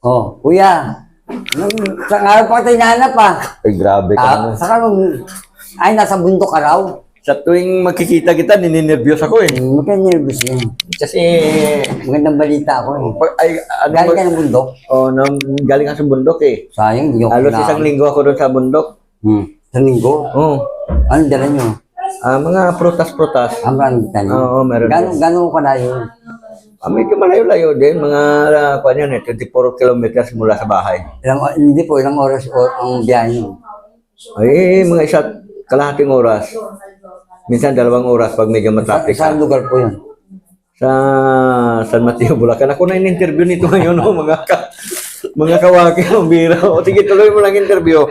Oh, kuya. Nung, sa araw pa tayo nahanap ah. Ay, grabe ka Ah, naman. saka nung, ay, nasa bundok ka raw. Sa tuwing magkikita kita, nininervyos ako eh. Huwag ka nervous yan. Kasi, Magandang balita ako eh. pag, ay, ano, Galing mag- ka ng bundok. oh, nang, galing ka sa bundok eh. Sayang, hindi ko Halos isang linggo ako doon sa bundok. Hmm. Sa linggo. Oh, Anong dala nyo? ah, mga prutas-prutas. Ang maraming tanim. Oo, meron Gano'n, gano'n ka na yun? Ah, medyo malayo-layo din. Mga, uh, kung yan eh, 24 kilometers mula sa bahay. Ilang, hindi po, ilang oras o, ang biyahe nyo. Ay, mga isa't kalahating oras. Minsan dalawang oras pag medyo Sa, matraffic saan lugar po yun? Sa San Mateo, Bulacan. Ako na in-interview nito ngayon, oh, mga ka, mga kawaki, ang bira. O, sige, tuloy mo lang interview.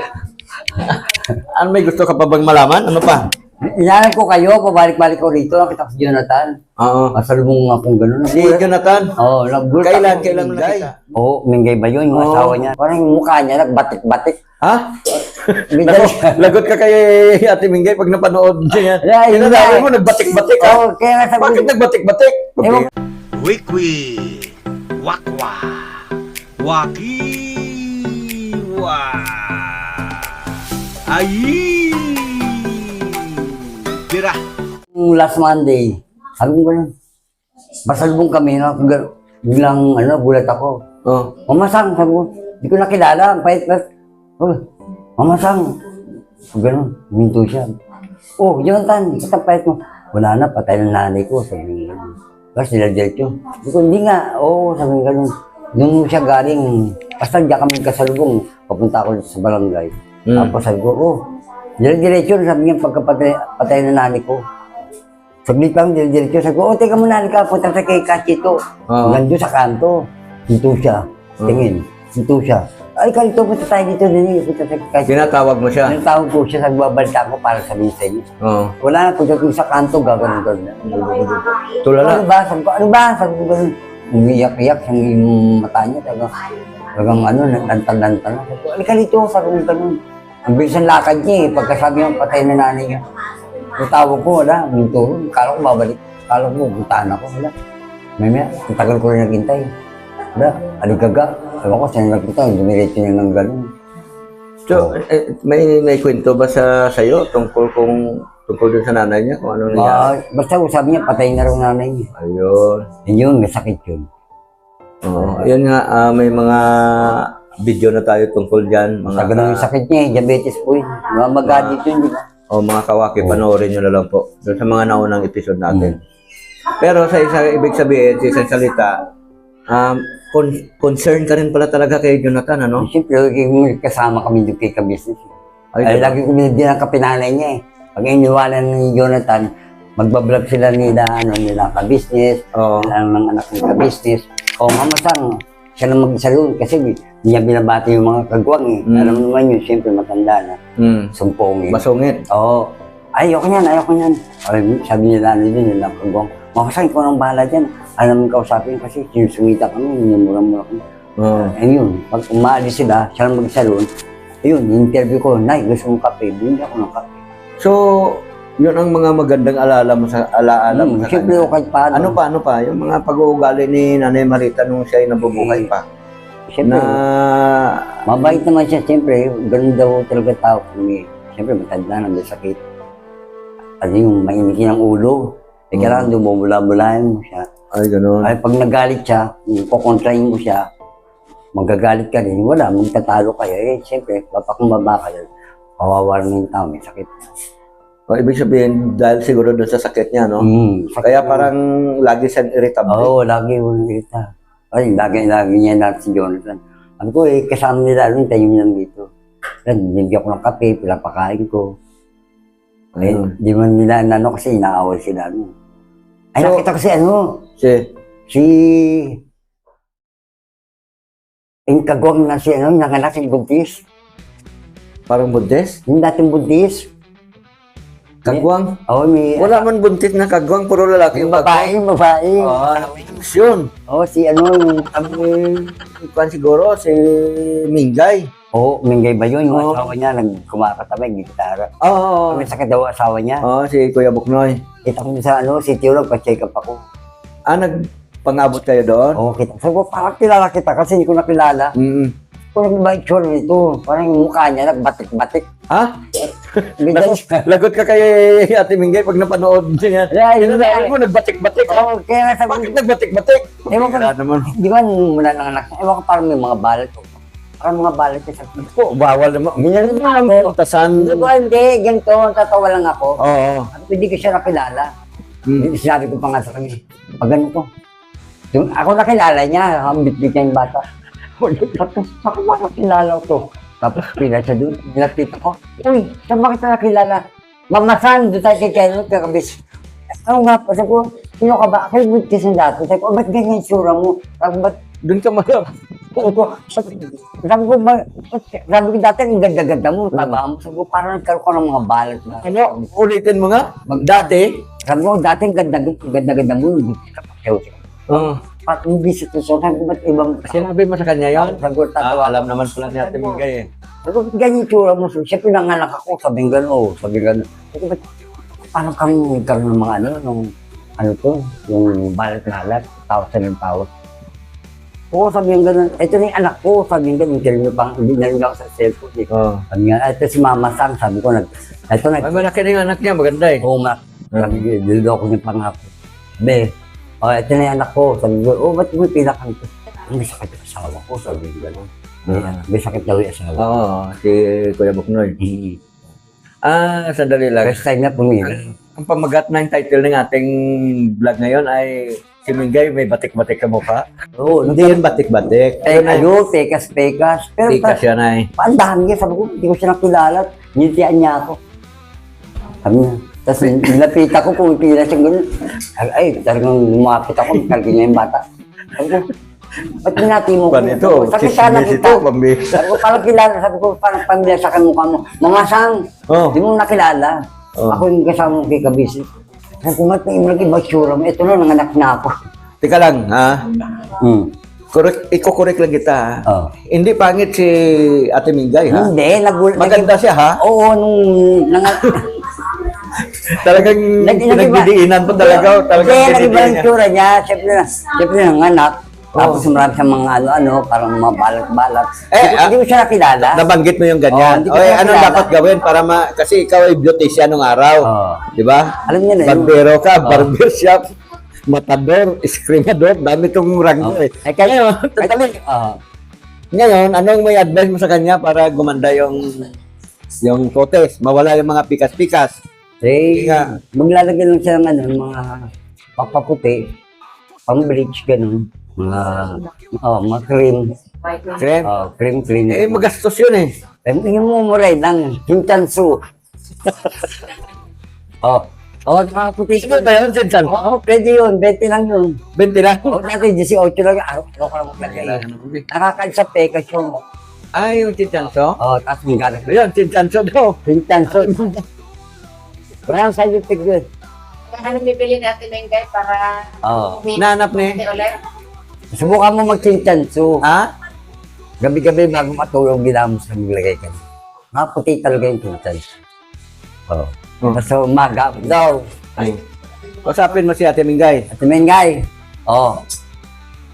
ano may gusto ka pa bang malaman? Ano pa? Inaanap ko kayo, pabalik-balik ko rito. Nakita ko si Jonathan. Oo. Masalubong nga kung gano'n. Si Jonathan, Oo, oh, nagbulat kailan, ako. kailan mo nakita? Oo, oh, minggay ba yun? Yung Oo. asawa niya. Parang yung mukha niya, nagbatik-batik. Ha? Dala- lagot ka kay Ate Mingay pag napanood niya yan. Yeah, nga. mo, nagbatik-batik ka. Oo, kaya nga sabi Bakit nagbatik-batik? Ewan Wikwi, wakwa, wakiwa, ayi, Yung last Monday, sabi ko gano'n. Masalubong kami, no? Biglang, ano, gulat ako. Oh. Mamasang, sabi ko, di ko nakilala, ang pait-pait. Oh, mamasang. So, gano'n, huminto siya. Oh, Jonathan, ba't ang pait mo? Wala na, patay ng nanay ko, sabi niya. Tapos niladiretso. Sabi ko, hindi nga, oo, sabi niya gano'n. Nung siya galing, basta diyan kami kasalubong, papunta ako sa barangay. Mm. Tapos sabi ko, oh, diretso, sabi niya, pagkapatay patay ng nanay ko. Saglit lang, diretso. Sabi ko, oh, teka muna, halika, punta sa kay Kachito. Oo. Nandun sa kanto. Dito siya. Tingin. Dito siya. Ay, kalito, punta tayo dito din. Punta sa Kachito. Tinatawag mo siya. Nagtawag ko siya, nagbabalita ko para sabihin sa inyo. Oo. Wala na, pagdating sa kanto, gagawin ko na. Tulala. Ano ba? Sabi ko, ano ba? Sabi ko, ganun. Umiyak-iyak yung, yung mata niya. Talagang, talagang ano, lantan-lantan. Sabi ko, alika dito. Sabi ko, ganun. Ang bilis ng lakad niya eh. Pagkasabi niya, patay na nanay niya. Yung tawag ko, wala. Minto. Kala ko babalik. Kala ko, puntaan ako. Wala. May may, ang tagal ko rin naghintay. Wala. Aligaga. Ewan ko, saan nagpunta. Dumiretso niya ng ganun. So, eh, may may kwento ba sa sa'yo tungkol kung tungkol dun sa nanay niya kung ano nangyari? Ah, basta sabi niya, patay na raw nanay niya. Ayun. Yun yun, may sakit yun. Oo. Ayun nga, ah, may mga video na tayo tungkol dyan. Mga, Sa ganun yung sakit niya, eh, diabetes po yun. Mga magadit yun, di ba? O mga kawaki, panoorin nyo na lang po. Doon sa mga naunang episode natin. Hmm. Pero sa isa, ibig sabihin, sa isang salita, um, con- concern ka rin pala talaga kay Jonathan, ano? Siyempre, may kasama kami doon kay ka-business. Ay, Ay, lagi ko binibigyan ng kapinalay niya eh. Pag iniwanan ni Jonathan, magbablog sila nila, ano, nila ka-business, Oo. nila ng anak ng ka-business. O mamasang, siya lang mag-isa doon kasi niya binabati yung mga kagwang eh. Mm. Alam naman yun, siyempre matanda na, Hmm. sumpong eh. Masungit. Oo. ayoko niyan, ayoko niyan. Ay, sabi nila, ano din, nila kagwang. Makasang, ikaw nang bahala dyan. Alam mo kausapin kasi sinusungita kami, minumura-mura kami. Oo. Ayun, pag umaalis sila, siya lang mag-salon, ayun, interview ko, Nay, gusto mong kape? Bili ako ng kape. So, yun ang mga magandang alala mo sa alaala mo Hmm, sa Siyempre, kanya. kahit paano. Ano pa, ano pa? Yung mga pag-uugali ni Nanay Marita nung siya ay nabubuhay pa. Siyempre, Na, mabait naman siya, siyempre, ganun daw talaga tao. Kami, siyempre, matanda na, may sakit. Ano yung mainitin ang ulo. Eh, kailangan dumumula-mulahin mo siya. ay, ganun. Ay, pag nagalit siya, kukontrahin mo siya, magagalit ka rin. Wala, magtatalo kayo. Eh, siyempre, papakumbaba ka yun. Kawawa rin yung tao, may sakit. O, ibig sabihin, dahil siguro doon sa sakit niya, no? Mm, Kaya parang lagi siyang irritable. Oo, lagi yung irita. Ay, lagi, lagi niya natin si Jonathan. Sabi ko, eh, kasama nila, ano, tayo lang dito. Then, binigyan ko ng kape, pinapakain ko. Eh, Ayun. di man nila, ano, kasi inaawal sila, ano. Ay, So- nakita ko si, ano, Si, si... Yung kagwang na si, ano, nanganak si Buntis. parang buntis? Yung dating Buntis. Kagwang? Oo, may... Wala man buntis na kagwang, puro lalaki Yung babae, yung babae. Ah, yun. Oo, si, ano. Ang kwan siguro, si Minggay. Oo, Mingay ba yun? Yung Oo. asawa niya, nagkumakatabay, gitara. Oo. May sakit daw asawa niya. Oo, si Kuya Buknoy. Kita ko sa ano, si Tio lang, pa-check up ako. Ah, nag, pangabot kayo doon? Oo, kita. Sabi ko, parang kilala kita kasi hindi ko nakilala. Mm. Kung ba itsura nito? Parang yung mukha niya, nagbatik-batik. Ha? Ganyan Lagot, lagot ka kay Ate Mingay pag napanood niya yan. Yeah, yun na. Ano mo, nagbatik-batik? Oo, kaya nga sabi Bakit ko, nagbatik-batik? ewan ko, Wala naman. di ba mula ng anak, ewan ko parang may mga balat ko. Parang mga balat ko sa Po, bawal naman. Ginano mo ako. Tasan. Sabi ko, hindi, ganito, tatawa lang ako. Oo. Ko, hindi ko siya nakilala. Mm. Sinabi ko pa nga sa kanya, pag ganito. Yung, ako nakilala niya, ang bitbit niya yung bata. Tapos, ako ba nakilala ko to? Tapos, pila siya doon, nilapit ako. Uy, saan ba kita nakilala? Mamasan, doon tayo kay Kenot, kakabis. Ano nga po, sabi ko, sino ka ba? Yung buntis na dati. Sabi ko, "Oh, ba't ganyan yung sura mo? Sabi ko, ba't Doon ka malap. Oo ko. Sabi ko, ma- sabi ko dati, ang ganda-ganda mo, taba mo. Sabi ko, parang nagkaroon ko ng mga balat na. Ano? Ulitin mo nga. Dati? Sabi ko, dati ang ganda, ganda-ganda mo. Pa siya. Oo. Parang hindi ko, ba't ibang... Sinabi mo sa kanya yan? Sabi ko, Ah, alam naman pala ni Ate Mingay eh. Ko, ganyan tsura mo. Siya pinanganak ako. Sabi ko, oh, sabi ko, sabi ba't parang kami nagkaroon ng mga ano, nung, ano to, yung balat-balat, tawag ng tawag. Oo, sabi yung gano'n, ito na yung anak ko, sabi yung gano'n, hindi na pang, hindi na rin ako sa cellphone. Eh. Oo. Sabi nga, ito si Mama Sang, sabi ko, nag, ito nag, Ay, malaki na yung anak niya. Maganda eh. oo, ma, sabi ko, dilo ako ng pangako. Be, oh, ito na yung anak ko, sabi ko, oh, ba't mo pinakan ko? May sakit ang asawa ko, sabi ko gano'n. Ah. May sakit daw yung asawa. Oo, si Kuya Buknoy. Mm. Ah, sandali lang. First time na pumili. Ang pamagat na yung title ng ating vlog ngayon ay si Mingay may batik-batik ka mukha. Oo, Hindi yun batik-batik. Eh, ano, pekas, pekas. Pero pa, yan ay. ang dami niya, sabi ko, hindi ko siya nakilala. Nilitian niya ako. Sabi niya. Tapos nilapit ako, pumipila siya gano'n. Ay, talagang lumapit ako, kalki niya yung bata. Sabi ko, ba't binati mo ko? Pan ito, chismis kita. ito, pambihira. Sabi ko, parang kilala. Sabi ko, parang pamilya sa akin mukha mo. Mga sang, Oh. di mo nakilala. Oh. Ako yung kasama mo kay Kabisi. Sabi ko, ba't may iba tsura mo? Ito na, nanganak na ako. Teka lang, ha? Hmm. Correct, iko-correct lang kita, ha? Oh. Hindi pangit si Ate Mingay, ha? Hindi, nagul... Maganda siya, ha? Oo, nung... Nang, Talagang pinagdidiinan po talaga. Talagang Hindi, nag-iba yung tsura niya. Siyempre, na, siyempre nanganak. Tapos marami siyang mga ano-ano, parang mga balat-balat. Eh, Hindi ah, Hindi ko siya nakilala. Nabanggit mo yung Oh, ganyan. hindi o, ko eh, na anong dapat gawin para ma... Kasi ikaw ay beautician nung araw. Oo. Di ba? Alam niya na. Barbero ka, Oo. barber shop, matador, screenador, dami itong rango eh. Eh, kaya, Ngayon, totally, Oo. ngayon, anong may advice mo sa kanya para gumanda yung yung kotes, mawala yung mga pikas-pikas? Eh, Nga. maglalagay lang siya ng ano, mga papaputi, pang-bleach, ganun. Mga, oh, mga cream. Cream? Oh, cream, cream. Eh, magastos yun eh. Eh, yung mumuray lang, Hintansu. oh, oh, nakaputi Ano ba yun, Sinsan? Oo, pwede yun, 20 lang yun. 20 lang. O, dati 18 lang, araw ko lang maglagay. Nakakain sa pekas yung, Ay, yung chinchanso? oh, tapos yung galing. Ayun, chinchanso daw. Hintansu. Walang side effect yun. Ano bibili natin ng guy para Oo. Nanap ni. Hindi ulit? Subukan mo mag-Hintansu. Ha? Gabi-gabi bago matulog, ginamos na maglagay ka. Maputi talaga yung Hintansu. Oo. Oh. Tapos sa umaga, daw, Ay. Usapin mo si Ate Mingay. At Mengay, oh,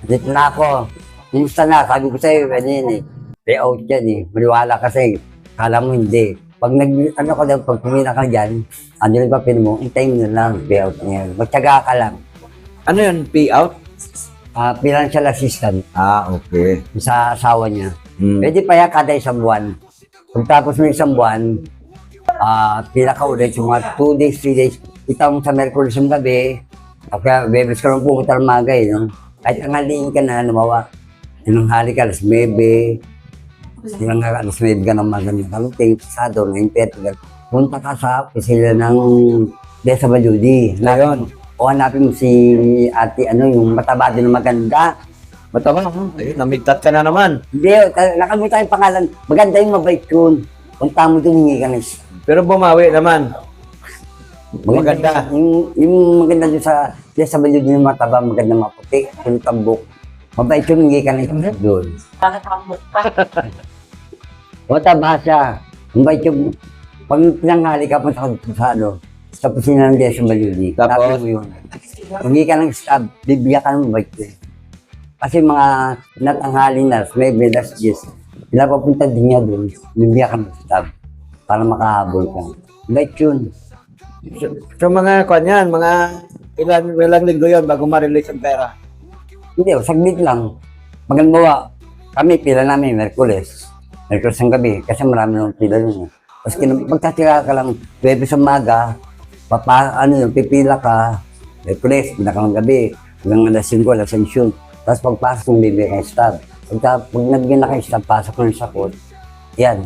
dito na ako. Kumusta na? Sabi ko sa'yo, ganyan eh. Payout yan eh. Maniwala kasi. Kala mo hindi. Pag nag, ano ka daw, pag pumila ka dyan, ano yung papel mo, hintayin mo na lang, payout niya. Magtyaga ka lang. Ano yun? Payout? Ah, financial assistant Ah, okay. sa asawa niya. Hmm. Pwede pa yan kada isang buwan. Pagtapos mo isang buwan, ah, pila ka ulit, yung mga 2 days, 3 days, kita mo sa Merkulis yung gabi, kaya bebes ka lang pumunta ng maga eh, no? Kahit ang haliin ka na, lumawa, tinanghali ka, alas 9, tinang alas 9 ka ng maga, kaluting, pasado, 9.30, punta ka sa opisina ng DSWD. Ngayon. O hanapin mo si ate, ano, yung mataba din na maganda. Matama. Ayun, namigtat ka na naman. Hindi, ka- nakalimutan yung pangalan. Maganda yung mabait yun. Punta mo doon, hingi ka na. Pero bumawi naman. Maganda. Yung, yung maganda doon sa, sa balyo din yung mataba, maganda maputi, yung tambok. Mabait yun, hingi ka na doon. Mataba siya. Mabait yung, pag pinanghali ka, punta ka sa ano, sa kusina ng Deso Maluli. Tapos? Tapos yun. Humingi ka ng stab, bibigyan ka ng bike eh. Kasi mga natanghali na, may belas yes. Pinapapunta din niya doon, bibigyan ka ng stab para makahabol ka. Bike yun. So, so mga kwan yan, mga ilan, ilang linggo yun bago ma-release ang pera. Hindi, saglit lang. Magandang kami pila namin, Merkules. Merkules ng gabi, kasi marami nang pila yun. eh. Tapos magtatira ka lang, Webe sa maga, papa, ano yun, pipila ka, Merkules, pila ka ng gabi, hanggang alas 5, alas 6 yun. Tapos pagpasok mo, bibigyan ka ng stab. Pagka, pag nabigyan na kayo stab, pasok yung sakot, yan,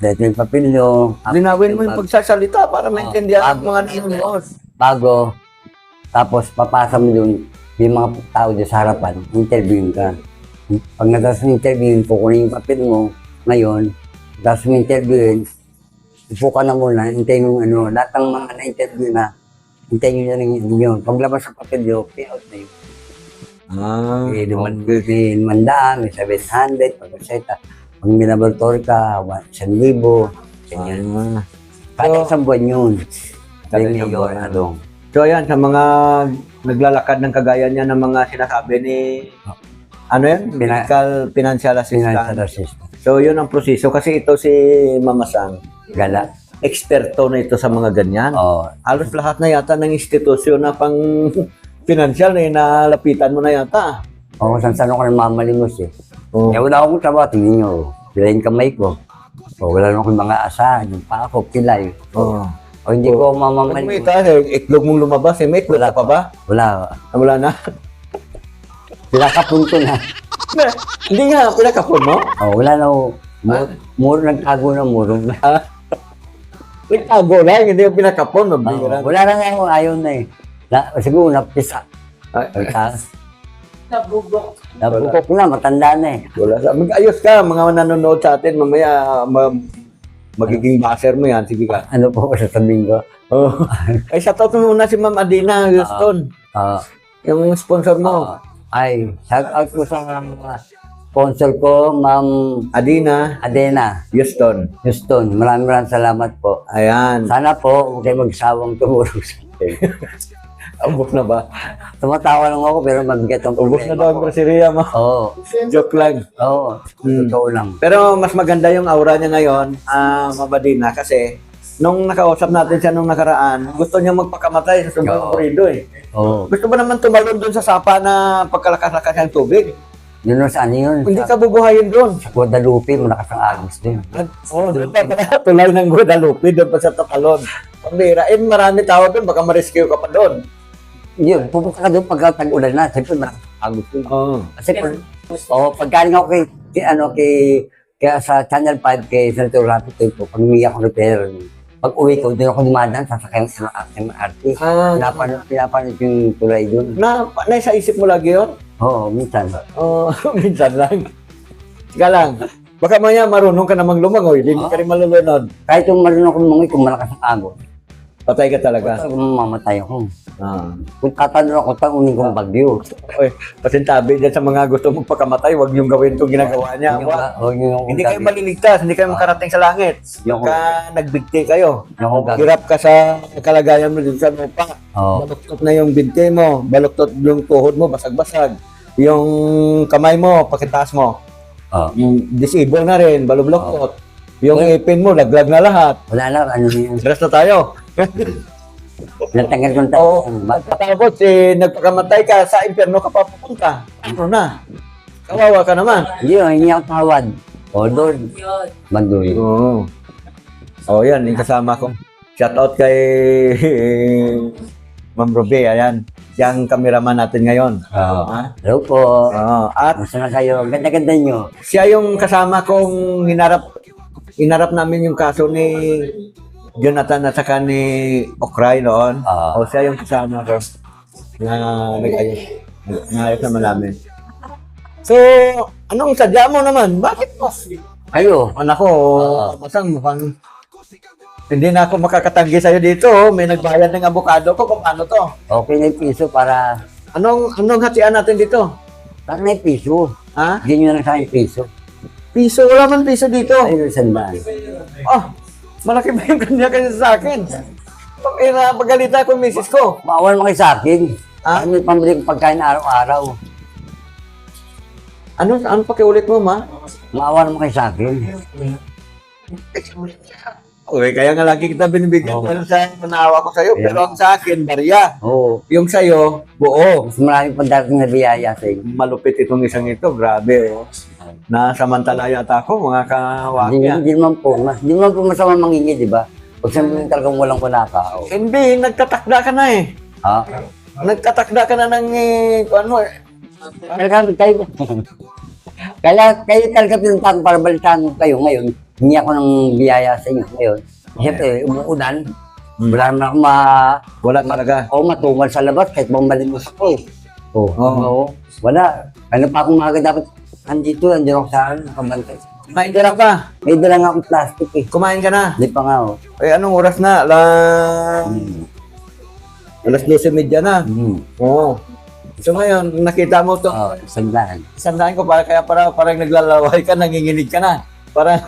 dito yung papilyo. Linawin mo yung pagsasalita para maintindihan ang mga nanonood. bago, tapos papasa mo doon, yung mga tao doon sa harapan, interviewin ka. Pag natapos ng interviewin, kukunin yung papel mo ngayon, tapos mo interviewin, upo ka na muna, hintayin mo ano, lahat ng mga na-interview na, hintayin nyo na rin yun. Paglabas ng papel nyo, pay out na yun. Ah, May luman, may limandaan, may 700, pag reseta. Pag may laboratory ka, 1,000, ganyan. Ah. Kada isang buwan yun. Kada isang isang buwan. ano. So ayan, sa mga naglalakad ng kagaya niya ng mga sinasabi ni ano yan? Medical Financial Assistant. Financial assistance. So yun ang proseso kasi ito si Mama Sang, Gala. eksperto na ito sa mga ganyan. Oo. Halos lahat na yata ng institusyon na pang financial na nalapitan mo na yata. Oo, saan saan ako namamalimos eh. Oh. Eh, wala akong trabaho, tingin nyo. Pila yung kamay ko. O, wala na akong mga asahan. Yung pa ako, pilay. Oh. O, hindi ko Ano mo mamamalimos. ito? eh, Itlog mong lumabas eh. May itlog Wala ka pa ba? Wala. Ah, Wala na. Pinakapun ko na. Hindi nga, pinakapon mo. O, wala na ako. Muro, muro nagtago na muro. Nagtago lang, hindi yung pinakapon. Oo, Mabira. wala na nga ako, ayaw na eh. Na, siguro, napisa. Ay, Pagka, Nabubok. nabukok ko na, matanda na eh. Wala sa. Mag-ayos ka, mga nanonood sa atin. Mamaya, ma- magiging baser mo yan. Sige ka. Ano po sasabihin ko? Oh. Ay, shoutout mo muna si Ma'am Adina Houston. Ah, yung sponsor mo. ay, shout out ko sa mga sponsor ko, Ma'am Adina Adena Houston. Houston. Maraming maraming salamat po. Ayan. Sana po, huwag kayo magsawang tumulong sa akin. Ubus na ba? Tumatawa lang ako, pero mabigat ang Ubus na problema daw ang ko. mo. Oo, Joke lang. oo, Hmm. totoo lang. Pero mas maganda yung aura niya ngayon, ah, Ma'am Adina, kasi nung nakausap natin siya nung nakaraan, gusto niya magpakamatay sa sobrang Oo. korido eh. Oo, Gusto ba naman tumalon doon sa sapa na pagkalakas-lakas ng tubig? yun sa ano yun. Hindi Sa, ka bubuhayin doon. sa Guadalupe, malakas ang agos din. Oo, oh, doon. Tulay ng Guadalupe, doon pa sa Tatalon. Pambira, eh marami tao doon, baka ma-rescue ka pa doon. Yun, pupunta ka doon pagka tag-ulan na, malakas ang agos din. Oo. Kasi pag, oh, paggaling ako kay, kay, ano, kay, kaya sa Channel 5 kay Senator Rapi Tulfo, pag uwi ako repair, pag uwi ko, doon ako dumadaan, sasakay ng MRT. Ah, Pinapanood, pinapanood yung tulay doon. na, nasa isip mo lagi yun? Oo, minsan. Oo, minsan lang. Sige lang. Baka maya marunong ka namang lumangoy, hindi ka rin malulunod. Kahit yung marunong akong lumangoy, kung malakas ang agos, Patay ka talaga. talagang mamamatay ako. Ah. Kung tatanong ako, tangunin kong bagyo. Oy, pasintabi dyan sa mga gusto magpakamatay, huwag yung gawin itong ginagawa niya. Yung- Wag. huwag niyo akong Hindi kayo maliligtas, hindi kayo makarating sa langit. Yung- Pagka nagbigti kayo, Yung hirap ka sa kalagayan mo dun sa lupa. Oo. Baluktot na yung binti mo, baluktot yung tuhod mo, basag-basag. Yung kamay mo, pakitaas mo. Oo. Yung disable na rin, balubloktot. Yung ipin mo, laglag na lahat. Wala na, ano yun. Stress na tayo. Natanggal ko ng Oo. tayo. Tapos, eh, nagpakamatay ka, sa impyerno ka pa pupunta. Ano na? Kawawa ka naman. Hindi, oh, hindi ako tawad. O, Lord, Yun. magduloy. Oo. Oh, yan, yung kasama ko. Shout out kay Ma'am Ruby, ayan. Siya ang kameraman natin ngayon. Oo. Ha? Hello po. Oo. At Gusto na kayo. Ganda-ganda nyo. siya yung kasama kong hinarap hinarap namin yung kaso ni Jonathan at saka ni Okray noon. Ah. o siya yung kasama ko na nag-ayos. Nag-ayos naman namin. So, anong sadya mo naman? Bakit mo? Kayo. Anak ko, Ah. masang mukhang hindi na ako makakatanggi sa'yo dito. May nagbayad ng abokado ko. Kung ano to? Okay na yung piso para... Anong, anong hatian natin dito? Para na yung piso. Ha? Hindi nyo lang sa akin piso. Piso? Wala man piso dito. Ayun, sandaan. Oh, malaki ba yung kanya kasi sa akin? Eh, napagalitan ko yung misis ko. Mo kayo sa akin. Ah? Ano pambili kong pagkain araw-araw? Ano, ano pakiulit mo, ma? Mo kayo sa akin. Okay, kaya nga lagi kita binibigyan oh. sa naawa ko sa'yo. Pero ang sa akin, barya. Oo. Yung sa'yo, buo. Mas marami pang darating na biyaya sa inyo. Malupit itong isang ito, grabe. Oh. Nasamantala yata ako, mga Hindi, kawaki. hindi naman po. Hindi naman po masama mangingi, di ba? Pag sabihin talagang walang kunakao. Hindi, nagtatakda ka na eh. Ha? Nagtatakda ka na ng, eh, ano eh. Talaga, kayo. Kaya kayo talaga pinuntahan para balitaan ko kayo ngayon. Hindi ako ng biyaya sa inyo ngayon. Siyempre, umuulan. Wala naman ako ma... Wala talaga. O matungal sa labas kahit bumalimos ako eh. Oo. Oo. Wala. Ano pa akong mga dapat andito, andito ako sa ano, nakabantay. Kumain ka na pa. May dala nga akong plastic eh. Kumain ka na. Hindi pa nga oh. Eh, anong oras na? La... Hmm. Alas 12.30 na. Hmm. Oo. So ngayon, nakita mo to. Oh, sandaan. Sandaan ko para kaya para parang naglalaway ka, nanginginig ka na. Parang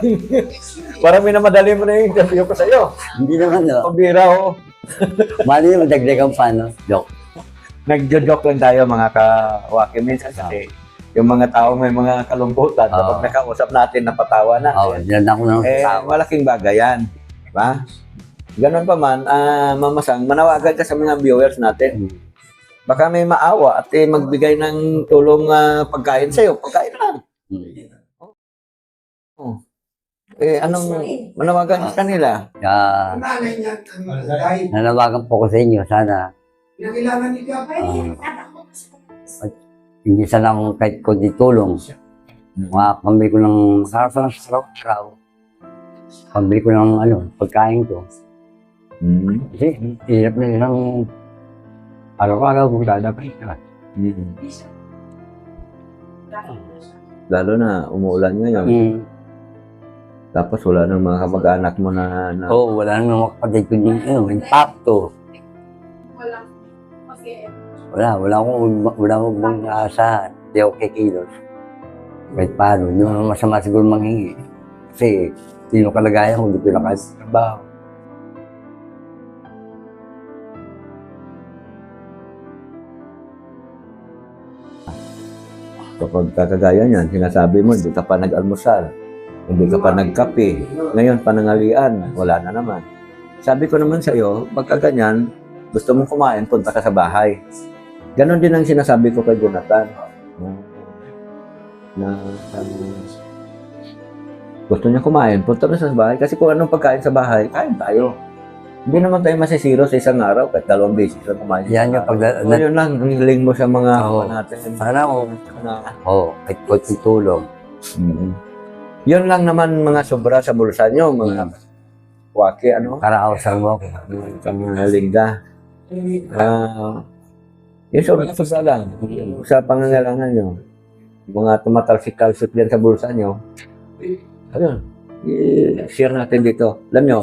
parang minamadali mo na yung interview ko sa iyo. Hindi naman oh. Pabira oh. Mali naman dagdagan pa no. Joke. Nagjo-joke lang tayo mga kawaki minsan kasi yung mga tao may mga kalungkutan Oo. kapag nakausap natin napatawa na. Oh, diyan ako nang eh, tawa. malaking bagay yan. Diba? Ganon pa man, ah, mamasang, manawagan ka sa mga viewers natin. Hmm. Baka may maawa at eh, magbigay ng tulong ah, pagkain sa'yo. Pagkain lang. Hmm. Eh, anong manawagan sa kanila? Kaya, nanawagan po ko sa inyo. Sana, ah, hindi sana akong kahit kundi tulong. Mga pambili ko ng sarap sa araw-araw. Pambili ko ng ano, pagkain ko. Hmm. Kasi, hirap na isang araw-araw kung dadapay ka. Hmm. Lalo na, umuulan ngayon. Hmm. Tapos wala nang mga kamag-anak mo na, na Oo, wala nang mga kapatid ko yung ano, impacto. Wala, wala akong, wala akong bang aasahan. Hindi ako kikilos. Kahit paano, hindi mo naman masama siguro manghingi. Kasi, sino kalagayan kung hindi ko na kahit trabaho. kapag kakagaya niyan, sinasabi mo, hindi ka pa nag-almusal, hindi ka pa nagkape, ngayon panangalian, wala na naman. Sabi ko naman sa iyo, pagka ganyan, gusto mong kumain, punta ka sa bahay. Ganon din ang sinasabi ko kay Jonathan. Na, um, gusto niya kumain, punta na sa bahay. Kasi kung anong pagkain sa bahay, kain tayo. Hindi naman tayo masisiro sa isang araw kahit dalawang beses lang kumain. Yan yung pag... So, yun lang, ang hiling mo sa mga kapwa natin. Sana ako, Na, oo, oh, kahit konting tulong. mm Yun lang naman mga sobra sa bulsa nyo, mga waki, ano? Karaawasan mo ako. Mga lingga. Ah, yung sobra sobra lang. Sa pangangailangan nyo. Mga tumatalsik-talsik din sa bulsa nyo. Ayun. I-share natin dito. Alam nyo,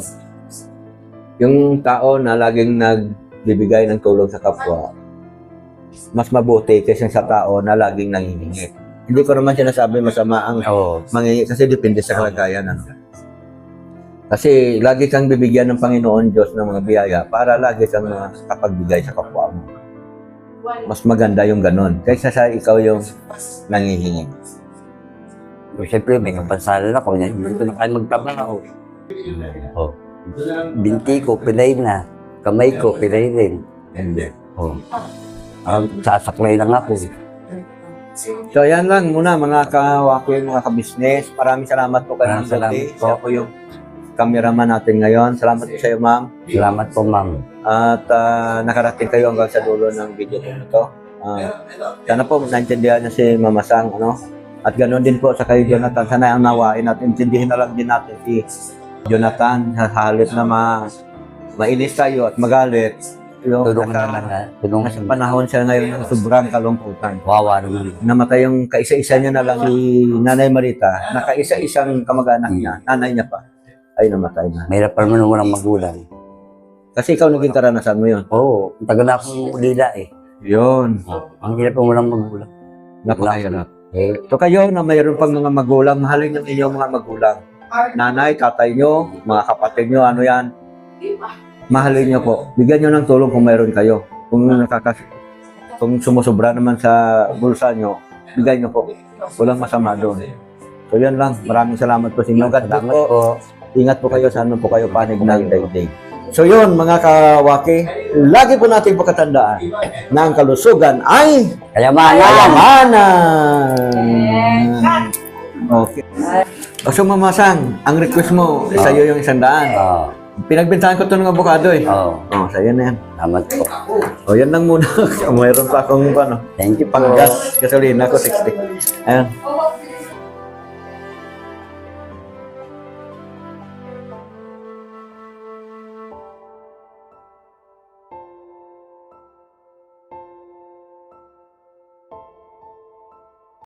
yung tao na laging nagbibigay ng tulong sa kapwa, mas mabuti kaysa sa tao na laging nangihingi. Hindi ko naman sinasabi masama ang Oo. mangingi kasi depende sa kalagayan ano. Kasi lagi kang bibigyan ng Panginoon Diyos ng mga biyaya para lagi kang nakapagbigay sa kapwa mo. Mas maganda yung ganon kaysa sa ikaw yung nangihingi. Oh. Siyempre, may kapansanan ako. Hindi ko na kaya magtrabaho. Oh. Binti ko, pilay na. Kamay ko, pilay rin. Oh. Ah, sasaklay lang ako. So yan lang muna mga kawaki, mga kabisnes. Maraming salamat po kayo. Maraming salamat po. Siya po yung cameraman natin ngayon. Salamat po sa iyo ma'am. Salamat po, ma'am. At ah, nakarating kayo hanggang sa dulo ng video na ito. Ah, sana po naintindihan niyo si Mama Sang, ano? At ganoon din po sa kay Jonathan. Sana ang nawain at intindihin na lang din natin si Jonathan sa halip na ma mainis tayo at magalit. Yung Tulungan nasa- naman na. Tulungan Nasa panahon siya ngayon ng sobrang kalungkutan. Wawa naman. Namatay yung kaisa-isa niya na lang si Nanay Marita, na kaisa-isang kamag-anak niya, nanay niya pa, ay namatay na. Mahirap pa naman walang magulang. Kasi ikaw naging karanasan mo yun. Oo, oh, tagal na akong ulila eh. Yun. Ang hirap ng walang magulang. Napakahirap. Eh, So kayo na mayroon pang mga magulang, mahalin ng inyong mga magulang. Nanay, tatay nyo, mga kapatid nyo, ano yan. mahalin niyo po. Bigyan niyo ng tulong kung mayroon kayo. Kung nakakas kung sumusobra naman sa bulsa niyo, bigay niyo po. Walang masama doon. So yan lang. Maraming salamat po sa inyo. God po. Ingat po kayo. Saan man po kayo panig ng day So yun, mga kawaki, lagi po natin pagkatandaan na ang kalusugan ay Kayamanan. kayamanan. Okay. O so, Mamasang, ang request mo, sa iyo yung isang daan. Oo. Pinagbintahan ko ito ng abogado eh. Oo. Oh, sa'yo na yan. Salamat po. O, yan lang muna. Mayroon pa akong ano, Thank you po. panggas, gasolina ko 60. Ayan.